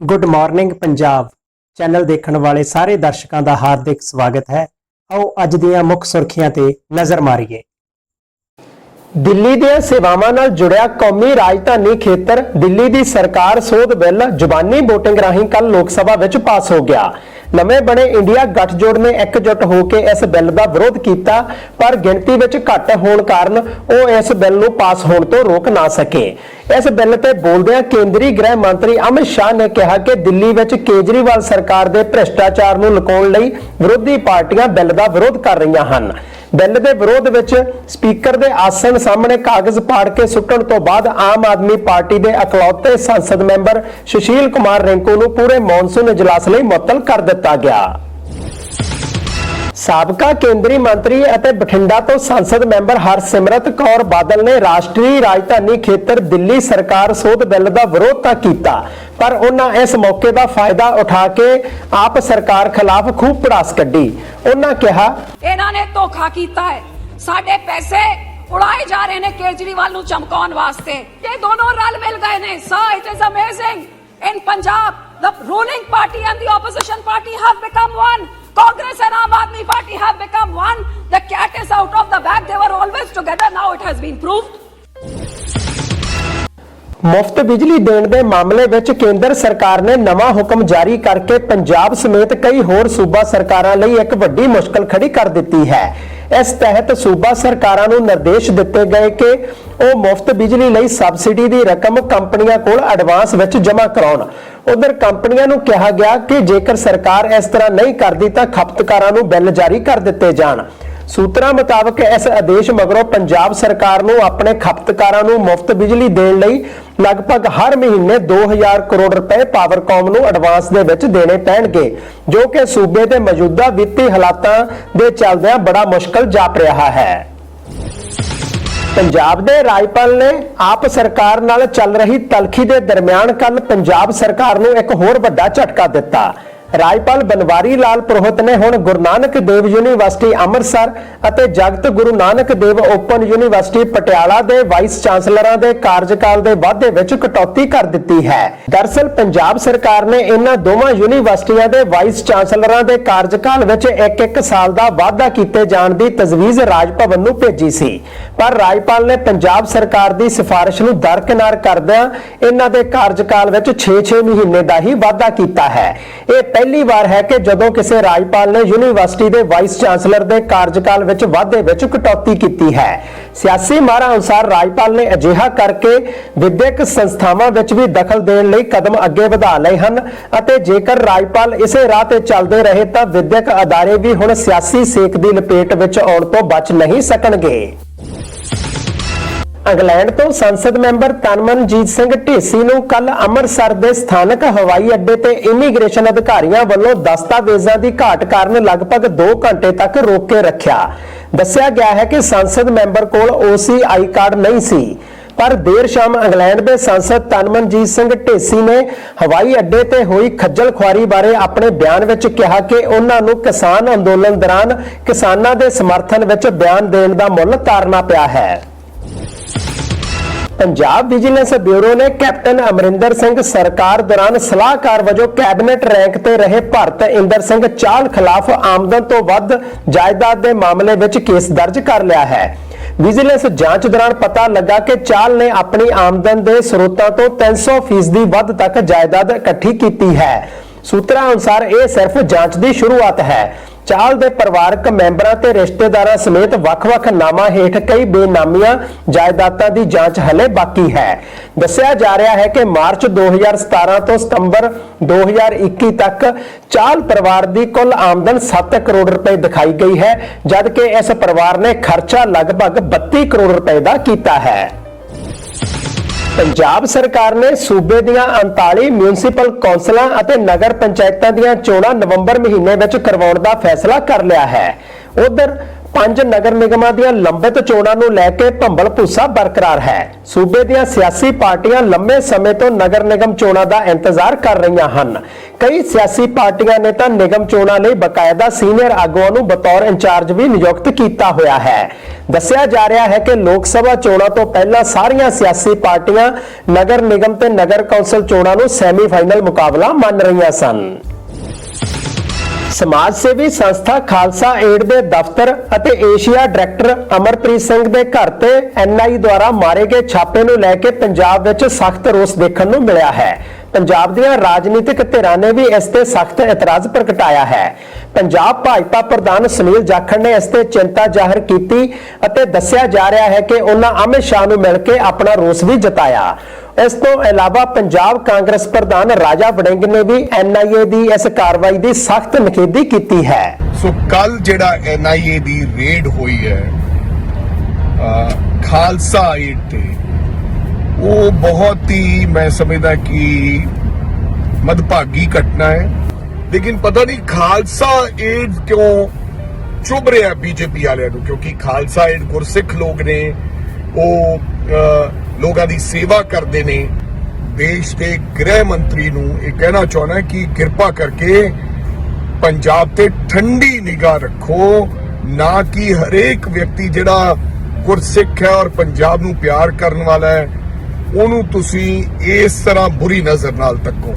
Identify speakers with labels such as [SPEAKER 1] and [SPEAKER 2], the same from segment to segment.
[SPEAKER 1] Good morning Punjab channel ਦੇਖਣ ਵਾਲੇ ਸਾਰੇ ਦਰਸ਼ਕਾਂ ਦਾ ਹਾਰਦਿਕ ਸਵਾਗਤ ਹੈ। ਆਓ ਅੱਜ ਦੀਆਂ ਮੁੱਖ ਸੁਰਖੀਆਂ ਤੇ ਨਜ਼ਰ ਮਾਰੀਏ। ਦਿੱਲੀ ਦੀਆਂ ਸੇਵਾਵਾਂ ਨਾਲ ਜੁੜਿਆ ਕੌਮੀ ਰਾਜਧਾਨੀ ਖੇਤਰ ਦਿੱਲੀ ਦੀ ਸਰਕਾਰ ਸੋਧ ਬਿੱਲ ਜ਼ੁਬਾਨੀ VOTING ਰਾਹੀਂ ਕੱਲ ਲੋਕ ਸਭਾ ਵਿੱਚ ਪਾਸ ਹੋ ਗਿਆ। ਨਵੇਂ ਬਣੇ ਇੰਡੀਆ ਗੱਠਜੋੜ ਨੇ ਇਕਜੁੱਟ ਹੋ ਕੇ ਇਸ ਬਿੱਲ ਦਾ ਵਿਰੋਧ ਕੀਤਾ, ਪਰ ਗਿਣਤੀ ਵਿੱਚ ਘੱਟ ਹੋਣ ਕਾਰਨ ਉਹ ਇਸ ਬਿੱਲ ਨੂੰ ਪਾਸ ਹੋਣ ਤੋਂ ਰੋਕ ਨਾ ਸਕੇ। ਇਸ ਬਿੱਲ ਤੇ ਬੋਲਦਿਆਂ ਕੇਂਦਰੀ ਗ੍ਰਹਿ ਮੰਤਰੀ ਅਮਿਤ ਸ਼ਾਹ ਨੇ ਕਿਹਾ ਕਿ ਦਿੱਲੀ ਵਿੱਚ ਕੇਜਰੀਵਾਲ ਸਰਕਾਰ ਦੇ ਭ੍ਰਿਸ਼ਟਾਚਾਰ ਨੂੰ ਲੁਕਾਉਣ ਲਈ ਵਿਰੋਧੀ ਪਾਰਟੀਆਂ ਬਿੱਲ ਦਾ ਵਿਰੋਧ ਕਰ ਰਹੀਆਂ ਹਨ। ਬਿੱਲ ਦੇ ਵਿਰੋਧ ਵਿੱਚ ਸਪੀਕਰ ਦੇ ਆਸਣ ਸਾਹਮਣੇ ਕਾਗਜ਼ ਪਾੜ ਕੇ ਸੁੱਟਣ ਤੋਂ ਬਾਅਦ ਆਮ ਆਦਮੀ ਪਾਰਟੀ ਦੇ ਇਕਲੌਤੇ ਸੰਸਦ ਮੈਂਬਰ ਸੁਸ਼ੀਲ ਕੁਮਾਰ ਰਿੰਕੂ ਨੂੰ ਪੂਰੇ ਮੌਨਸੂਨ ਇਜਲਾਸ ਲਈ ਮੁਅੱਤਲ ਕਰ ਦਿੱਤਾ ਗਿਆ। ਸਾਬਕਾ ਕੇਂਦਰੀ ਮੰਤਰੀ ਅਤੇ ਬਠਿੰਡਾ ਤੋਂ ਸੰਸਦ ਮੈਂਬਰ ਹਰਸਿਮਰਤ ਕੌਰ ਬਾਦਲ ਨੇ ਰਾਸ਼ਟਰੀ ਰਾਜਧਾਨੀ ਖੇਤਰ ਦਿੱਲੀ ਸਰਕਾਰ ਸੋਧ ਬਿੱਲ ਦਾ ਵਿਰੋਧ ਤਾਂ ਕੀਤਾ। ਪਰ ਉਹਨਾਂ ਇਸ ਮੌਕੇ ਦਾ ਫਾਇਦਾ ਉਠਾ ਕੇ ਆਪ ਸਰਕਾਰ ਖਿਲਾਫ ਖੂਬ ਪੜਾਸ ਕੱਢੀ ਉਹਨਾਂ ਕਿਹਾ
[SPEAKER 2] ਇਹਨਾਂ ਨੇ ਧੋਖਾ ਕੀਤਾ ਹੈ ਸਾਡੇ ਪੈਸੇ ਉਡਾਏ ਜਾ ਰਹੇ ਨੇ ਕੇਜਰੀਵਾਲ ਨੂੰ ਚਮਕਾਉਣ ਵਾਸਤੇ ਇਹ ਦੋਨੋਂ ਰਲ ਮਿਲ ਗਏ ਨੇ so it is amazing in Punjab the ruling party and the opposition party have become one congress and aam aadmi party have become one the cat is out of the bag they were always together now it has been proved
[SPEAKER 1] ਮੁਫਤ ਬਿਜਲੀ ਦੇਣ ਦੇ ਮਾਮਲੇ ਵਿੱਚ ਕੇਂਦਰ ਸਰਕਾਰ ਨੇ ਨਵਾਂ ਹੁਕਮ ਜਾਰੀ ਕਰਕੇ ਪੰਜਾਬ ਸਮੇਤ ਕਈ ਹੋਰ ਸੂਬਾ ਸਰਕਾਰਾਂ ਲਈ ਇੱਕ ਵੱਡੀ ਮੁਸ਼ਕਲ ਖੜੀ ਕਰ ਦਿੱਤੀ ਹੈ। ਇਸ ਤਹਿਤ ਸੂਬਾ ਸਰਕਾਰਾਂ ਨੂੰ ਨਿਰਦੇਸ਼ ਦਿੱਤੇ ਗਏ ਕਿ ਉਹ ਮੁਫਤ ਬਿਜਲੀ ਲਈ ਸਬਸਿਡੀ ਦੀ ਰਕਮ ਕੰਪਨੀਆਂ ਕੋਲ ਐਡਵਾਂਸ ਵਿੱਚ ਜਮ੍ਹਾਂ ਕਰਾਉਣ। ਉਧਰ ਕੰਪਨੀਆਂ ਨੂੰ ਕਿਹਾ ਗਿਆ ਕਿ ਜੇਕਰ ਸਰਕਾਰ ਇਸ ਤਰ੍ਹਾਂ ਨਹੀਂ ਕਰਦੀ ਤਾਂ ਖਪਤਕਾਰਾਂ ਨੂੰ ਬਿੱਲ ਜਾਰੀ ਕਰ ਦਿੱਤੇ ਜਾਣ। ਸੂਤਰਾਂ ਮੁਤਾਬਕ ਇਸ ਆਦੇਸ਼ ਮਗਰੋਂ ਪੰਜਾਬ ਸਰਕਾਰ ਨੂੰ ਆਪਣੇ ਖਪਤਕਾਰਾਂ ਨੂੰ ਮੁਫਤ ਬਿਜਲੀ ਦੇਣ ਲਈ ਲਗਭਗ ਹਰ ਮਹੀਨੇ 2000 ਕਰੋੜ ਰੁਪਏ ਪਾਵਰਕਾਮ ਨੂੰ ਐਡਵਾਂਸ ਦੇ ਵਿੱਚ ਦੇਣੇ ਪੈਣਗੇ, ਜੋ ਕਿ ਸੂਬੇ ਦੇ ਮੌਜੂਦਾ ਵਿੱਤੀ ਹਾਲਾਤਾਂ ਦੇ ਚੱਲਦਿਆਂ ਬੜਾ ਮੁਸ਼ਕਲ ਜਾਪ ਰਿਹਾ ਹੈ। ਪੰਜਾਬ ਦੇ ਰਾਜਪਾਲ ਨੇ ਆਪ ਸਰਕਾਰ ਨਾਲ ਚੱਲ ਰਹੀ ਤਲਖੀ ਦੇ ਦਰਮਿਆਨ ਕੱਲ ਪੰਜਾਬ ਸਰਕਾਰ ਨੂੰ ਇੱਕ ਹੋਰ ਵੱਡਾ ਝਟਕਾ ਦਿੱਤਾ। ਰਾਜਪਾਲ ਬਨਵਾਰੀ ਲਾਲ ਪੁਰੋਹਿਤ ਨੇ ਹੁਣ ਗੁਰੂ ਨਾਨਕ ਦੇਵ ਯੂਨੀਵਰਸਿਟੀ ਅੰਮ੍ਰਿਤਸਰ ਅਤੇ ਜਗਤ ਗੁਰੂ ਨਾਨਕ ਦੇਵ ਓਪਨ ਯੂਨੀਵਰਸਿਟੀ ਪਟਿਆਲਾ ਦੇ ਵਾਈਸ ਚਾਂਸਲਰਾਂ ਦੇ ਕਾਰਜਕਾਲ ਦੇ ਵਾਧੇ ਵਿੱਚ ਕਟੌਤੀ ਕਰ ਦਿੱਤੀ ਹੈ। ਦਰਸਲ ਪੰਜਾਬ ਸਰਕਾਰ ਨੇ ਇਹਨਾਂ ਦੋਵਾਂ ਯੂਨੀਵਰਸਿਟੀਆਂ ਦੇ ਵਾਈਸ ਚਾਂਸਲਰਾਂ ਦੇ ਕਾਰਜਕਾਲ ਵਿੱਚ ਇੱਕ ਇੱਕ ਸਾਲ ਦਾ ਵਾਧਾ ਕੀਤੇ ਜਾਣ ਦੀ ਤਜਵੀਜ਼ ਰਾਜ ਭਵਨ ਨੂੰ ਭੇਜੀ ਸੀ। ਪਰ ਰਾਜਪਾਲ ਨੇ ਪੰਜਾਬ ਸਰਕਾਰ ਦੀ ਸਿਫਾਰਿਸ਼ ਨੂੰ ਦਰਕਿਨਾਰ ਕਰਦਿਆਂ ਇਹਨਾਂ ਦੇ ਕਾਰਜਕਾਲ ਵਿੱਚ 6-6 ਮਹੀਨੇ ਦਾ ਹੀ ਵਾਧਾ ਕੀਤਾ ਹੈ। ਇਹ ਪਹਿਲੀ ਵਾਰ ਹੈ ਕਿ ਜਦੋਂ ਕਿਸੇ ਰਾਜਪਾਲ ਨੇ ਯੂਨੀਵਰਸਿਟੀ ਦੇ ਵਾਈਸ ਚਾਂਸਲਰ ਦੇ ਕਾਰਜਕਾਲ ਵਿੱਚ ਵਾਧੇ ਵਿੱਚ ਕਟੌਤੀ ਕੀਤੀ ਹੈ। ਸਿਆਸੀ ਮਾਹਰਾਂ ਅਨੁਸਾਰ ਰਾਜਪਾਲ ਨੇ ਅਜਿਹਾ ਕਰਕੇ ਵਿਦਿਅਕ ਸੰਸਥਾਵਾਂ ਵਿੱਚ ਵੀ ਦਖਲ ਦੇਣ ਲਈ ਕਦਮ ਅੱਗੇ ਵਧਾ ਲਏ ਹਨ ਅਤੇ ਜੇਕਰ ਰਾਜਪਾਲ ਇਸੇ ਰਾਹ ਤੇ ਚੱਲਦੇ ਰਹੇ ਤਾਂ ਵਿਦਿਅਕ ਅਦਾਰੇ ਵੀ ਹੁਣ ਸਿਆਸੀ ਸੇਕ ਦੀ ਲਪੇਟ ਵਿੱਚ ਆਉਣ ਤੋਂ ਬਚ ਨਹੀਂ ਸਕਣਗੇ। ਇੰਗਲੈਂਡ ਤੋਂ ਸੰਸਦ ਮੈਂਬਰ ਤਨਮਨਜੀਤ ਸਿੰਘ ਢੇਸੀ ਨੂੰ ਕੱਲ ਅੰਮ੍ਰਿਤਸਰ ਦੇ ਸਥਾਨਕ ਹਵਾਈ ਅੱਡੇ ਤੇ ਇਮੀਗ੍ਰੇਸ਼ਨ ਅਧਿਕਾਰੀਆਂ ਵੱਲੋਂ ਦਸਤਾਵੇਜ਼ਾਂ ਦੀ ਘਾਟ ਕਾਰਨ ਲਗਭਗ 2 ਘੰਟੇ ਤੱਕ ਰੋਕ ਕੇ ਰੱਖਿਆ। ਦੱਸਿਆ ਗਿਆ ਹੈ ਕਿ ਸੰਸਦ ਮੈਂਬਰ ਕੋਲ OC ਕਾਰਡ ਨਹੀਂ ਸੀ। ਪਰ ਦੇਰ ਸ਼ਾਮ ਇੰਗਲੈਂਡ ਦੇ ਸੰਸਦ ਤਨਮਨਜੀਤ ਸਿੰਘ ਢੇਸੀ ਨੇ ਹਵਾਈ ਅੱਡੇ ਤੇ ਹੋਈ ਖੱਜਲ ਖੁਆਰੀ ਬਾਰੇ ਆਪਣੇ ਬਿਆਨ ਵਿੱਚ ਕਿਹਾ ਕਿ ਉਹਨਾਂ ਨੂੰ ਕਿਸਾਨ ਅੰਦੋਲਨ ਦੌਰਾਨ ਕਿਸਾਨਾਂ ਦੇ ਸਮਰਥਨ ਵਿੱਚ ਬਿਆਨ ਦੇਣ ਦਾ ਮੁੱਲ ਤਾਰਨਾ ਪਿਆ ਹੈ। ਪੰਜਾਬ ਵਿਜੀਲੈਂਸ ਬਿਊਰੋ ਨੇ ਕੈਪਟਨ ਅਮਰਿੰਦਰ ਸਿੰਘ ਸਰਕਾਰ ਦੌਰਾਨ ਸਲਾਹਕਾਰ ਵਜੋਂ ਕੈਬਨਿਟ ਰੈਂਕ ਤੇ ਰਹੇ ਭਰਤ ਇੰਦਰ ਸਿੰਘ ਚਾਲ ਖਿਲਾਫ ਆਮਦਨ ਤੋਂ ਵੱਧ ਜਾਇਦਾਦ ਦੇ ਮਾਮਲੇ ਵਿੱਚ ਕੇਸ ਦਰਜ ਕਰ ਲਿਆ ਹੈ। ਵਿਜੀਲੈਂਸ ਜਾਂਚ ਦੌਰਾਨ ਪਤਾ ਲੱਗਾ ਕਿ ਚਾਲ ਨੇ ਆਪਣੀ ਆਮਦਨ ਦੇ ਸਰੋਤਾਂ ਤੋਂ 300% ਦੀ ਵੱਧ ਤੱਕ ਜਾਇਦਾਦ ਇਕੱਠੀ ਕੀਤੀ ਹੈ। ਸੂਤਰਾਂ ਅਨੁਸਾਰ ਇਹ ਸਿਰਫ ਜਾਂਚ ਦੀ ਸ਼ੁਰੂਆਤ ਹੈ। ਚਾਲ ਦੇ ਪਰਿਵਾਰਕ ਮੈਂਬਰਾਂ ਤੇ ਰਿਸ਼ਤੇਦਾਰਾਂ ਸਮੇਤ ਵੱਖ-ਵੱਖ ਨਾਮਾਂ ਹੇਠ ਕਈ ਬੇਨਾਮੀਆਂ ਜਾਇਦਾਦਾਂ ਦੀ ਜਾਂਚ ਹਲੇ ਬਾਕੀ ਹੈ। ਦੱਸਿਆ ਜਾ ਰਿਹਾ ਹੈ ਕਿ ਮਾਰਚ 2017 ਤੋਂ ਸਤੰਬਰ 2021 ਤੱਕ ਚਾਲ ਪਰਿਵਾਰ ਦੀ ਕੁੱਲ ਆਮਦਨ 7 ਕਰੋੜ ਰੁਪਏ ਦਿਖਾਈ ਗਈ ਹੈ, ਜਦਕਿ ਇਸ ਪਰਿਵਾਰ ਨੇ ਖਰਚਾ ਲਗਭਗ 32 ਕਰੋੜ ਰੁਪਏ ਦਾ ਕੀਤਾ ਹੈ। ਪੰਜਾਬ ਸਰਕਾਰ ਨੇ ਸੂਬੇ ਦੀਆਂ 39 ਮਿਊਨਿਸਪਲ ਕੌਂਸਲਾਂ ਅਤੇ ਨਗਰ ਪੰਚਾਇਤਾਂ ਦੀਆਂ ਚੋਣਾਂ ਨਵੰਬਰ ਮਹੀਨੇ ਵਿੱਚ ਕਰਵਾਉਣ ਦਾ ਫੈਸਲਾ ਕਰ ਲਿਆ ਹੈ। ਉਧਰ ਪੰਜ ਨਗਰ ਨਿਗਮਾਂ ਦੀਆਂ ਲੰਬਿਤ ਚੋਣਾਂ ਨੂੰ ਲੈ ਕੇ ਭੰਬਲ ਭੁੱਸਾ ਬਰਕਰਾਰ ਹੈ। ਸੂਬੇ ਦੀਆਂ ਸਿਆਸੀ ਪਾਰਟੀਆਂ ਲੰਮੇ ਸਮੇਂ ਤੋਂ ਨਗਰ ਨਿਗਮ ਚੋਣਾਂ ਦਾ ਇੰਤਜ਼ਾਰ ਕਰ ਰਹੀਆਂ ਹਨ। ਕਈ ਸਿਆਸੀ ਪਾਰਟੀਆਂ ਨੇ ਤਾਂ ਨਿਗਮ ਚੋਣਾਂ ਲਈ ਬਕਾਇਦਾ ਸੀਨੀਅਰ ਆਗੂਆਂ ਨੂੰ ਬਤੌਰ ਇੰਚਾਰਜ ਵੀ ਨਿਯੁਕਤ ਕੀਤਾ ਹੋਇਆ ਹੈ। ਦੱਸਿਆ ਜਾ ਰਿਹਾ ਹੈ ਕਿ ਲੋਕ ਸਭਾ ਚੋਣਾਂ ਤੋਂ ਪਹਿਲਾਂ ਸਾਰੀਆਂ ਸਿਆਸੀ ਪਾਰਟੀਆਂ ਨਗਰ ਨਿਗਮ ਤੇ ਨਗਰ ਕੌਂਸਲ ਚੋਣਾਂ ਨੂੰ ਸੈਮੀਫਾਈਨਲ ਮੁਕਾਬਲਾ ਮੰਨ ਰਹੀਆਂ ਸਨ। ਸਮਾਜ ਸੇਵੀ ਸੰਸਥਾ ਖਾਲਸਾ ਏਡ ਦੇ ਦਫ਼ਤਰ ਅਤੇ ਏਸ਼ੀਆ ਡਾਇਰੈਕਟਰ ਅਮਰਪ੍ਰੀਤ ਸਿੰਘ ਦੇ ਘਰ ਤੇ ਐਨਆਈ ਦੁਆਰਾ ਮਾਰੇ ਗਏ ਛਾਪੇ ਨੂੰ ਲੈ ਕੇ ਪੰਜਾਬ ਵਿੱਚ ਸਖਤ ਰੋਸ ਦੇਖਣ ਨੂੰ ਮਿਲਿਆ ਹੈ। ਪੰਜਾਬ ਦੀਆਂ ਰਾਜਨੀਤਿਕ ਧਿਰਾਂ ਨੇ ਵੀ ਇਸ ਤੇ ਸਖਤ ਇਤਰਾਜ਼ ਪ੍ਰਗਟਾਇਆ ਹੈ। ਪੰਜਾਬ ਭਾਜਪਾ ਪ੍ਰਧਾਨ ਸੁਨੀਲ ਜਾਖੜ ਨੇ ਇਸ ਤੇ ਚਿੰਤਾ ਜ਼ਾਹਰ ਕੀਤੀ ਅਤੇ ਦੱਸਿਆ ਜਾ ਰਿਹਾ ਹੈ ਕਿ ਉਹਨਾਂ ਅਮਿਤ ਸ਼ਾਹ ਨੂੰ ਮਿਲ ਕੇ ਆਪਣਾ ਰੋਸ ਵੀ ਜਤਾਇਆ। ਇਸ ਤੋਂ ਇਲਾਵਾ ਪੰਜਾਬ ਕਾਂਗਰਸ ਪ੍ਰਧਾਨ ਰਾਜਾ ਵੜਿੰਗ ਨੇ ਵੀ ਐਨਆਈਏ ਦੀ ਇਸ ਕਾਰਵਾਈ ਦੀ ਸਖਤ ਨਿਖੇਧੀ ਕੀਤੀ ਹੈ।
[SPEAKER 3] ਸੋ ਕੱਲ ਜਿਹੜਾ ਐਨਆਈਏ ਦੀ ਰੇਡ ਹੋਈ ਹੈ ਖਾਲਸਾ ਏਡ ਤੇ, ਉਹ ਬਹੁਤ ਹੀ ਮੈਂ ਸਮਝਦਾ ਕਿ ਮਦਭਾਗੀ ਘਟਨਾ ਹੈ। ਲੇਕਿਨ ਪਤਾ ਨਹੀਂ ਖਾਲਸਾ ਏਡ ਕਿਉਂ ਚੁੱਭ ਰਿਹਾ ਬੀਜੇਪੀ ਵਾਲਿਆਂ ਨੂੰ, ਕਿਉਂਕਿ ਖਾਲਸਾ ਏਡ ਗੁਰਸਿੱਖ ਲੋਕ ਨੇ, ਉਹ ਲੋਕਾਂ ਦੀ ਸੇਵਾ ਕਰਦੇ ਨੇ। ਦੇਸ਼ ਦੇ ਗ੍ਰਹਿ ਮੰਤਰੀ ਨੂੰ ਇਹ ਕਹਿਣਾ ਚਾਹੁੰਦਾ ਕਿ ਕਿਰਪਾ ਕਰਕੇ ਪੰਜਾਬ ਤੇ ਠੰਡੀ ਨਿਗਾਹ ਰੱਖੋ, ਨਾ ਕਿ ਹਰੇਕ ਵਿਅਕਤੀ ਜਿਹੜਾ ਗੁਰਸਿੱਖ ਹੈ ਔਰ ਪੰਜਾਬ ਨੂੰ ਪਿਆਰ ਕਰਨ ਵਾਲਾ ਹੈ, ਉਹਨੂੰ ਤੁਸੀਂ ਇਸ ਤਰ੍ਹਾਂ ਬੁਰੀ ਨਜ਼ਰ ਨਾਲ ਤੱਕੋ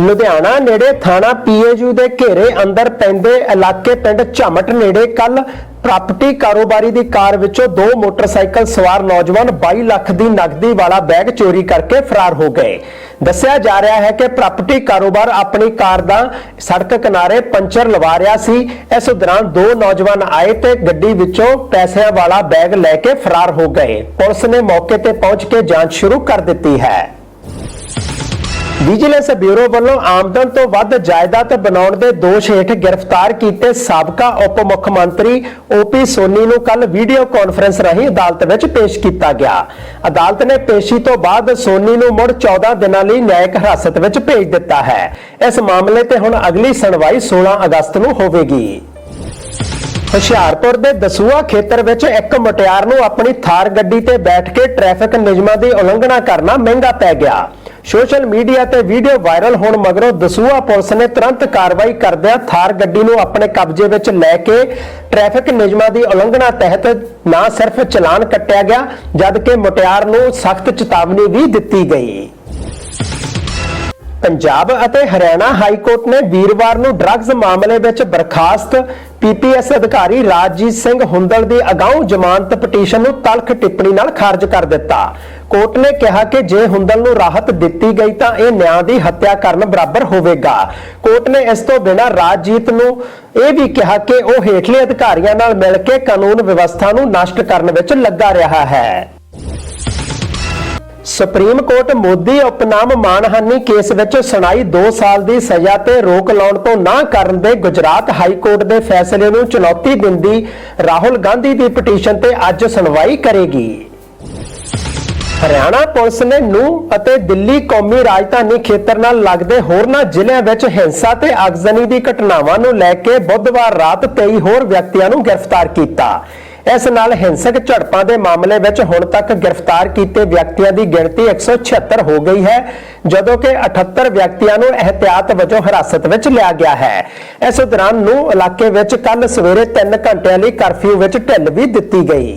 [SPEAKER 1] ਲੁਧਿਆਣਾ ਨੇੜੇ ਥਾਣਾ ਪੀਏਯੂ ਦੇ ਘੇਰੇ ਅੰਦਰ ਪੈਂਦੇ ਇਲਾਕੇ ਪਿੰਡ ਝਮਟ ਨੇੜੇ ਕੱਲ ਪ੍ਰਾਪਰਟੀ ਕਾਰੋਬਾਰੀ ਦੀ ਕਾਰ ਵਿੱਚੋਂ ਦੋ ਮੋਟਰਸਾਈਕਲ ਸਵਾਰ ਨੌਜਵਾਨ 22 ਲੱਖ ਦੀ ਨਕਦੀ ਵਾਲਾ ਬੈਗ ਚੋਰੀ ਕਰਕੇ ਫਰਾਰ ਹੋ ਗਏ। ਦੱਸਿਆ ਜਾ ਰਿਹਾ ਹੈ ਕਿ ਪ੍ਰਾਪਰਟੀ ਕਾਰੋਬਾਰ ਆਪਣੀ ਕਾਰ ਦਾ ਸੜਕ ਕਿਨਾਰੇ ਪੰਚਰ ਲਵਾ ਰਿਹਾ ਸੀ। ਇਸ ਦੌਰਾਨ ਦੋ ਨੌਜਵਾਨ ਆਏ ਤੇ ਗੱਡੀ ਵਿੱਚੋਂ ਪੈਸਿਆਂ ਵਾਲਾ ਬੈਗ ਲੈ ਕੇ ਫਰਾਰ ਹੋ ਗਏ। ਪੁਲਿਸ ਨੇ ਮੌਕੇ ਤੇ ਪਹੁੰਚ ਕੇ ਜਾਂਚ ਸ਼ੁਰੂ ਕਰ ਦਿੱਤੀ ਹੈ। ਵਿਜੀਲੈਂਸ ਬਿਊਰੋ ਵੱਲੋਂ ਆਮਦਨ ਤੋਂ ਵੱਧ ਜਾਇਦਾਦ ਬਣਾਉਣ ਦੇ ਦੋਸ਼ ਹੇਠ ਗ੍ਰਿਫਤਾਰ ਕੀਤੇ ਸਾਬਕਾ ਉਪ ਮੁੱਖ ਮੰਤਰੀ ਓਪੀ ਸੋਨੀ ਨੂੰ ਕੱਲ ਵੀਡੀਓ ਕਾਨਫਰੰਸ ਰਾਹੀਂ ਅਦਾਲਤ ਵਿੱਚ ਪੇਸ਼ ਕੀਤਾ ਗਿਆ। ਅਦਾਲਤ ਨੇ ਪੇਸ਼ੀ ਤੋਂ ਬਾਅਦ ਸੋਨੀ ਨੂੰ ਮੁੜ 14 ਦਿਨਾਂ ਲਈ ਨਿਆਇਕ ਹਿਰਾਸਤ ਵਿੱਚ ਭੇਜ ਦਿੱਤਾ ਹੈ। ਇਸ ਮਾਮਲੇ ਤੇ ਹੁਣ ਅਗਲੀ ਸੁਣਵਾਈ 16 ਅਗਸਤ ਨੂੰ ਹੋਵੇਗੀ। ਹੁਸ਼ਿਆਰਪੁਰ ਦੇ ਦਸੂਆ ਖੇਤਰ ਵਿੱਚ ਇੱਕ ਮੁਟਿਆਰ ਨੂੰ ਆਪਣੀ ਥਾਰ ਗੱਡੀ ਤੇ ਬੈਠ ਕੇ ਟ੍ਰੈਫਿਕ ਨਿਯਮਾਂ ਦੀ ਉਲੰਘਣਾ ਕਰਨਾ ਮਹਿੰਗਾ ਪੈ ਗਿਆ। ਸੋਸ਼ਲ ਮੀਡੀਆ ਤੇ ਵੀਡੀਓ ਵਾਇਰਲ ਹੋਣ ਮਗਰੋਂ ਦਸੂਆ ਪੁਲਿਸ ਨੇ ਤੁਰੰਤ ਕਾਰਵਾਈ ਕਰਦਿਆਂ ਥਾਰ ਗੱਡੀ ਨੂੰ ਆਪਣੇ ਕਬਜ਼ੇ ਵਿੱਚ ਲੈ ਕੇ ਟ੍ਰੈਫਿਕ ਨਿਯਮਾਂ ਦੀ ਉਲੰਘਣਾ ਤਹਿਤ ਨਾ ਸਿਰਫ ਚਲਾਨ ਕੱਟਿਆ ਗਿਆ, ਜਦਕਿ ਮੁਟਿਆਰ ਨੂੰ ਸਖਤ ਚੇਤਾਵਨੀ ਵੀ ਦਿੱਤੀ ਗਈ। ਪੰਜਾਬ ਅਤੇ ਹਰਿਆਣਾ ਹਾਈ ਕੋਰਟ ਨੇ ਵੀਰਵਾਰ ਨੂੰ ਡਰੱਗਸ ਮਾਮਲੇ ਵਿੱਚ ਬਰਖਾਸਤ ਪੀਪੀਐਸ ਅਧਿਕਾਰੀ ਰਾਜਜੀਤ ਸਿੰਘ ਹੁੰਦਲ ਦੀ ਅਗਾਊਂ ਜ਼ਮਾਨਤ ਪਟੀਸ਼ਨ ਨੂੰ ਤਲਖ ਟਿੱਪਣੀ ਨਾਲ ਖਾਰਜ ਕਰ ਦਿੱਤਾ। ਕੋਰਟ ਨੇ ਕਿਹਾ ਕਿ ਜੇ ਹੁੰਦਲ ਨੂੰ ਰਾਹਤ ਦਿੱਤੀ ਗਈ ਤਾਂ ਇਹ ਨਿਆਂ ਦੀ ਹੱਤਿਆ ਕਰਨ ਬਰਾਬਰ ਹੋਵੇਗਾ। ਕੋਰਟ ਨੇ ਇਸ ਤੋਂ ਬਿਨਾਂ ਰਾਜਜੀਤ ਨੂੰ ਇਹ ਵੀ ਕਿਹਾ ਕਿ ਉਹ ਹੇਠਲੇ ਅਧਿਕਾਰੀਆਂ ਨਾਲ ਮਿਲ ਕੇ ਕਾਨੂੰਨ ਵਿਵਸਥਾ ਨੂੰ ਨਸ਼ਟ ਕਰਨ ਵਿੱਚ ਲੱਗਾ ਰਿਹਾ ਹੈ। ਸੁਪਰੀਮ ਕੋਰਟ ਮੋਦੀ ਉਪਨਾਮ ਮਾਨਹਾਨੀ ਕੇਸ ਵਿੱਚ ਸੁਣਾਈ 2 ਸਾਲ ਦੀ ਸਜ਼ਾ ਤੇ ਰੋਕ ਲਾਉਣ ਤੋਂ ਨਾ ਕਰਨ ਦੇ ਗੁਜਰਾਤ ਹਾਈ ਕੋਰਟ ਦੇ ਫੈਸਲੇ ਨੂੰ ਚੁਣੌਤੀ ਦਿੰਦੀ ਰਾਹੁਲ ਗਾਂਧੀ ਦੀ ਪਟੀਸ਼ਨ ਤੇ ਅੱਜ ਸੁਣਵਾਈ ਕਰੇਗੀ। ਹਰਿਆਣਾ ਪੁਲਿਸ ਨੇ ਨੂੰ ਅਤੇ ਦਿੱਲੀ ਕੌਮੀ ਰਾਜਧਾਨੀ ਖੇਤਰ ਨਾਲ ਲੱਗਦੇ ਹੋਰਨਾਂ ਜ਼ਿਲ੍ਹਿਆਂ ਵਿੱਚ ਹਿੰਸਾ ਤੇ ਅਗਜ਼ਨੀ ਦੀ ਘਟਨਾਵਾਂ ਨੂੰ ਲੈ ਕੇ ਬੁੱਧਵਾਰ ਰਾਤ 23 ਹੋਰ ਵਿਅਕਤੀਆਂ ਨੂੰ ਗ੍ਰਿਫਤਾਰ ਕੀਤਾ। ਇਸ ਨਾਲ ਹਿੰਸਕ ਝੜਪਾਂ ਦੇ ਮਾਮਲੇ ਵਿੱਚ ਹੁਣ ਤੱਕ ਗ੍ਰਿਫਤਾਰ ਕੀਤੇ ਵਿਅਕਤੀਆਂ ਦੀ ਗਿਣਤੀ 176 ਹੋ ਗਈ ਹੈ, ਜਦੋਂ ਕਿ 78 ਵਿਅਕਤੀਆਂ ਨੂੰ ਇhtiyat ਵਜੋਂ ਹਿਰਾਸਤ ਵਿੱਚ ਲਿਆ ਗਿਆ ਹੈ। ਇਸ ਦੌਰਾਨ ਨੂੰ ਇਲਾਕੇ ਵਿੱਚ ਕੱਲ ਸਵੇਰੇ 3 ਘੰਟਿਆਂ ਲਈ ਕਰਫਿਊ ਵਿੱਚ ਢਿੱਲ ਵੀ ਦਿੱਤੀ ਗਈ।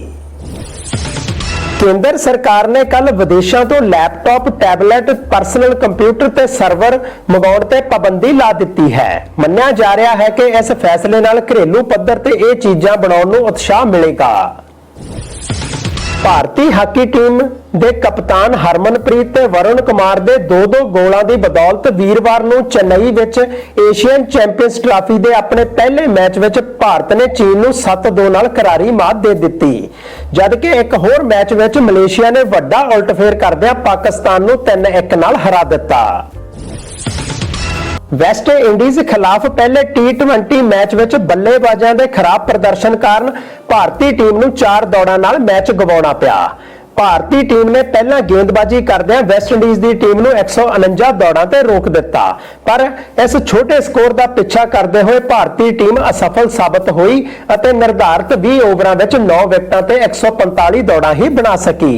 [SPEAKER 1] ਕੇਂਦਰ ਸਰਕਾਰ ਨੇ ਕੱਲ ਵਿਦੇਸ਼ਾਂ ਤੋਂ ਲੈਪਟਾਪ, ਟੈਬਲੇਟ, ਪਰਸਨਲ ਕੰਪਿਊਟਰ ਤੇ ਸਰਵਰ ਮੰਗਾਉਣ ਤੇ ਪਾਬੰਦੀ ਲਾ ਦਿੱਤੀ ਹੈ। ਮੰਨਿਆ ਜਾ ਰਿਹਾ ਹੈ ਕਿ ਇਸ ਫੈਸਲੇ ਨਾਲ ਘਰੇਲੂ ਪੱਧਰ ਤੇ ਇਹ ਚੀਜ਼ਾਂ ਬਣਾਉਣ ਨੂੰ ਉਤਸ਼ਾਹ ਮਿਲੇਗਾ। ਭਾਰਤੀ ਹਾਕੀ ਟੀਮ ਦੇ ਕਪਤਾਨ ਹਰਮਨਪ੍ਰੀਤ ਤੇ ਵਰੁਣ ਕੁਮਾਰ ਦੇ ਦੋ ਦੋ ਗੋਲਾਂ ਦੀ ਬਦੌਲਤ ਵੀਰਵਾਰ ਨੂੰ ਚੇਨਈ ਵਿੱਚ ਏਸ਼ੀਅਨ ਚੈਂਪੀਅਨਸ ਟਰਾਫੀ ਦੇ ਆਪਣੇ ਪਹਿਲੇ ਮੈਚ ਵਿੱਚ ਭਾਰਤ ਨੇ ਚੀਨ ਨੂੰ 7-2 ਨਾਲ ਕਰਾਰੀ ਮਾਤ ਦੇ ਦਿੱਤੀ। ਜਦਕਿ ਇੱਕ ਹੋਰ ਮੈਚ ਵਿੱਚ ਮਲੇਸ਼ੀਆ ਨੇ ਵੱਡਾ ਉਲਟਫੇਰ ਕਰਦਿਆਂ ਪਾਕਿਸਤਾਨ ਨੂੰ 3-1 ਨਾਲ ਹਰਾ ਦਿੱਤਾ। ਵੈਸਟ ਇੰਡੀਜ਼ ਖਿਲਾਫ ਪਹਿਲੇ ਟੀ20 ਮੈਚ ਵਿੱਚ ਬੱਲੇਬਾਜ਼ਾਂ ਦੇ ਖਰਾਬ ਪ੍ਰਦਰਸ਼ਨ ਕਾਰਨ ਭਾਰਤੀ ਟੀਮ ਨੂੰ 4 ਦੌੜਾਂ ਨਾਲ ਮੈਚ ਗਵਾਉਣਾ ਪਿਆ। ਭਾਰਤੀ ਟੀਮ ਨੇ ਪਹਿਲਾਂ ਗੇਂਦਬਾਜ਼ੀ ਕਰਦਿਆਂ ਵੈਸਟ ਇੰਡੀਜ਼ ਦੀ ਟੀਮ ਨੂੰ 149 ਦੌੜਾਂ ਤੇ ਰੋਕ ਦਿੱਤਾ। ਪਰ ਇਸ ਛੋਟੇ ਸਕੋਰ ਦਾ ਪਿੱਛਾ ਕਰਦੇ ਹੋਏ ਭਾਰਤੀ ਟੀਮ ਅਸਫਲ ਸਾਬਤ ਹੋਈ ਅਤੇ ਨਿਰਧਾਰਤ 20 ਓਵਰਾਂ ਵਿੱਚ 9 ਵਿਕਟਾਂ ਤੇ 145 ਦੌੜਾਂ ਹੀ ਬਣਾ ਸਕੀ।